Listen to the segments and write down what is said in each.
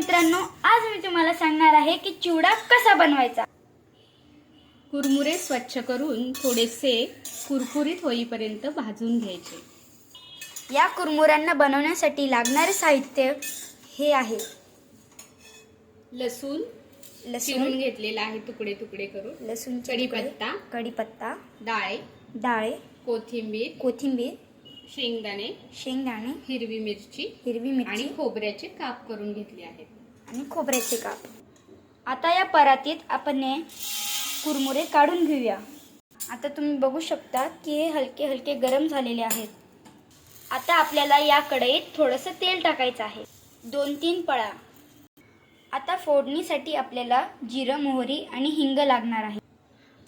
मित्रांनो आज मी तुम्हाला सांगणार आहे की चिवडा कसा बनवायचा. कुरमुरे स्वच्छ करून थोडेसे कुरकुरीत होईपर्यंत भाजून घ्यायचे. या कुरमुऱ्यांना बनवण्यासाठी लागणारे साहित्य हे आहे. लसूण लसूण. घेतलेला आहे तुकडे तुकडे करून. लसूण कढीपत्ता. कढीपत्ता. डाळे. डाळे. कोथिंबीर. कोथिंबीर. शेंगदाणे शेंगदाणे हिरवी मिरची हिरवी आणि मिरची खोबऱ्याचे काप करून घेतले आहेत. आणि खोबऱ्याचे काप. आता या परातीत आपण हे कुरमुरे काढून घेऊया. आता तुम्ही बघू शकता की हे हलके हलके गरम झालेले आहेत. आता आपल्याला या कढईत थोडंसं तेल टाकायचं आहे. दोन तीन पळा. आता फोडणीसाठी आपल्याला जिरं मोहरी आणि हिंग लागणार आहे.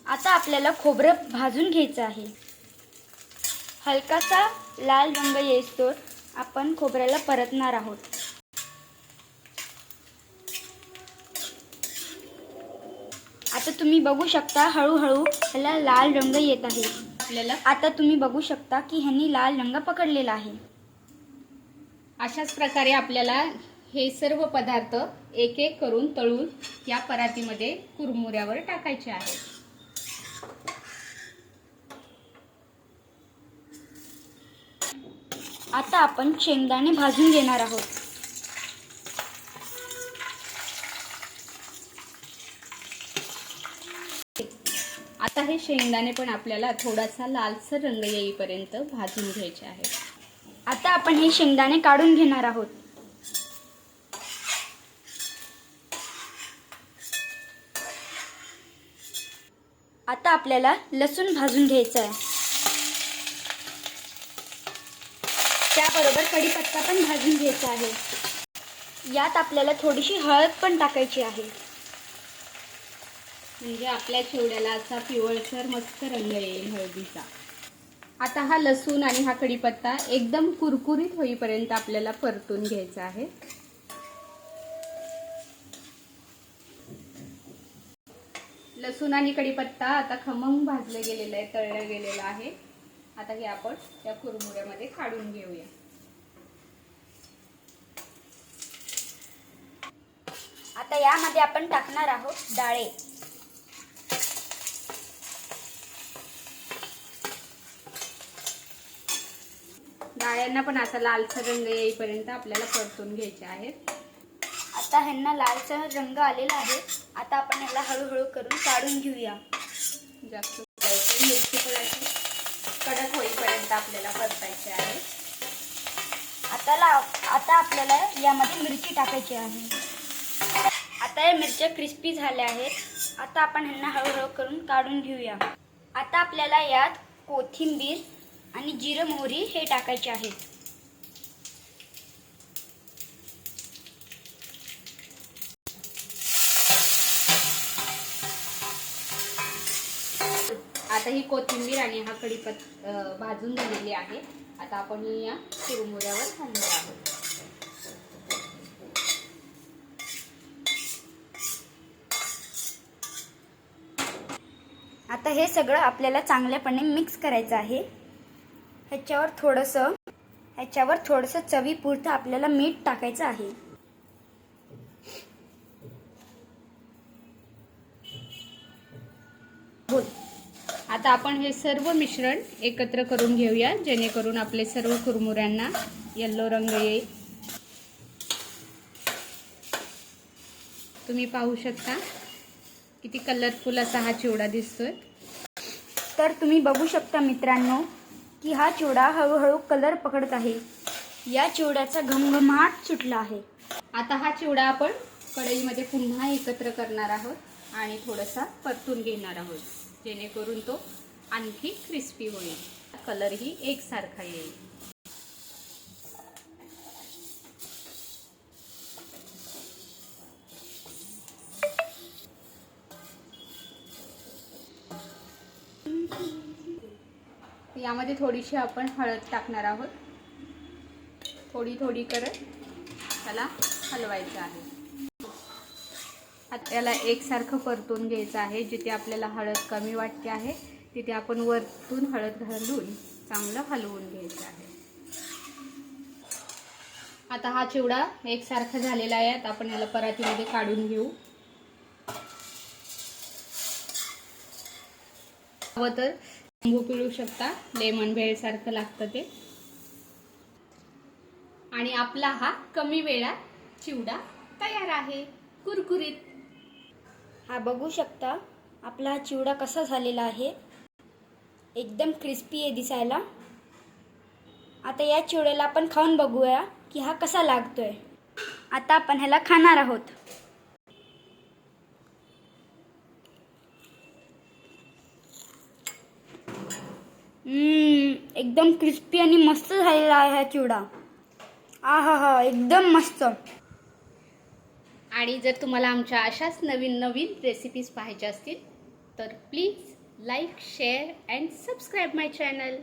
आता आपल्याला खोबरं भाजून घ्यायचं आहे. हलकासा लाल रंग येईस्तोवर आपण खोबऱ्याला परतणार आहोत. आता तुम्ही बघू शकता हळूहळू ह्याला लाल रंग येत आहे. आपल्याला आता तुम्ही बघू शकता की ह्यांनी लाल रंग पकडलेला आहे. अशाच प्रकारे आपल्याला हे सर्व पदार्थ एक एक करून तळून या परातीमध्ये कुरमुऱ्यावर टाकायचे आहेत. आता आपण शेंगदाणे भाजून घेणार आहोत. आता हे शेंगदाणे पण आपल्याला थोडासा लालसर रंग येईपर्यंत भाजून घ्यायचे आहे आता आपण हे शेंगदाणे काढून घेणार आहोत. आता आपल्याला लसूण भाजून घ्यायचं आहे. त्याबरोबर कढीपत्ता पण भाजून घ्यायचा आहे. यात आपल्याला थोडीशी हळद पण टाकायची आहे. म्हणजे आपल्या चिवड्याला असा पिवळसर मस्त रंग येईल हळदीचा. आता हा लसूण आणि हा कढीपत्ता एकदम कुरकुरीत होईपर्यंत आपल्याला परतून घ्यायचा आहे. लसूण आणि कढीपत्ता आता खमंग भाजलं गेलेलं आहे तळलं गेलेलं आहे. आता हे आपण या कुरमुऱ्यामध्ये काढून घेऊया. आता यामध्ये आपण टाकणार आहोत डाळे. डाळ्यांना पण असा लालसर रंग येईपर्यंत आपल्याला परतून घ्यायचे आहेत. आता ह्यांना लालसर रंग आलेला आहे. आता आपण याला हळूहळू करून काढून घेऊया. जास्त मिरची पण कडक होईपर्यंत आपल्याला परतायचे आहे. आता ला आता आपल्याला यामध्ये मिरची टाकायची आहे. आता या मिरच्या क्रिस्पी झाल्या आहेत. आता आपण ह्यांना हळूहळू करून काढून घेऊया. आता आपल्याला यात कोथिंबीर आणि जिरं मोहरी हे टाकायचे आहेत. आता ही कोथिंबीर आणि हा कढीपत भाजून झालेली आहे. आता आपण या चिरमुऱ्यावर घालणार आहोत. आता हे सगळं आपल्याला चांगल्यापणे मिक्स करायचं आहे. ह्याच्यावर थोडंसं ह्याच्यावर थोडंसं चवीपुरतं आपल्याला मीठ टाकायचं आहे. आता आपण हे सर्व मिश्रण एकत्र करून घेऊया जेणेकरून आपले सर्व कुरमुऱ्यांना येल्लो रंग येईल. तुम्ही पाहू शकता किती कलरफुल असा हा चिवडा दिसतोय. तर तुम्ही बघू शकता मित्रांनो की हा चिवडा हळूहळू कलर पकडत आहे. या चिवड्याचा घमघमाट सुटला आहे. आता हा चिवडा आपण कढईमध्ये पुन्हा एकत्र करणार आहोत आणि थोडासा परतून घेणार आहोत. जेणेकरून तो आणखी क्रिस्पी होईल. कलरही एकसारखा येईल. यामध्ये थोडीशी आपण हळद टाकणार आहोत. थोडी थोडी करत त्याला हलवायचं आहे. याला एकसारखं परतून घ्यायचं आहे जिथे आपल्याला हळद कमी वाटते आहे तिथे आपण वरतून हळद घालून चांगलं हलवून घ्यायचं आहे. आता हा चिवडा एकसारखा झालेला आहे आता आपण याला परातीमध्ये काढून घेऊ. हवं तर लिंबू पिळू शकता लेमन भेळसारखं लागतं ते. आणि आपला हा कमी वेळात चिवडा तयार आहे कुरकुरीत. हा बघू शकता आपला हा चिवडा कसा झालेला आहे. एकदम क्रिस्पी आहे दिसायला. आता या चिवड्याला आपण खाऊन बघूया की हा कसा लागतोय. आता आपण ह्याला खाणार आहोत. हम्म, एकदम क्रिस्पी आणि मस्त झालेला आहे हा चिवडा. आ हा हा एकदम मस्त. आणि जर तुम्हाला आमच्या अशाच नवीन नवीन रेसिपीज पाहायच्या असतील तर please like share and subscribe my channel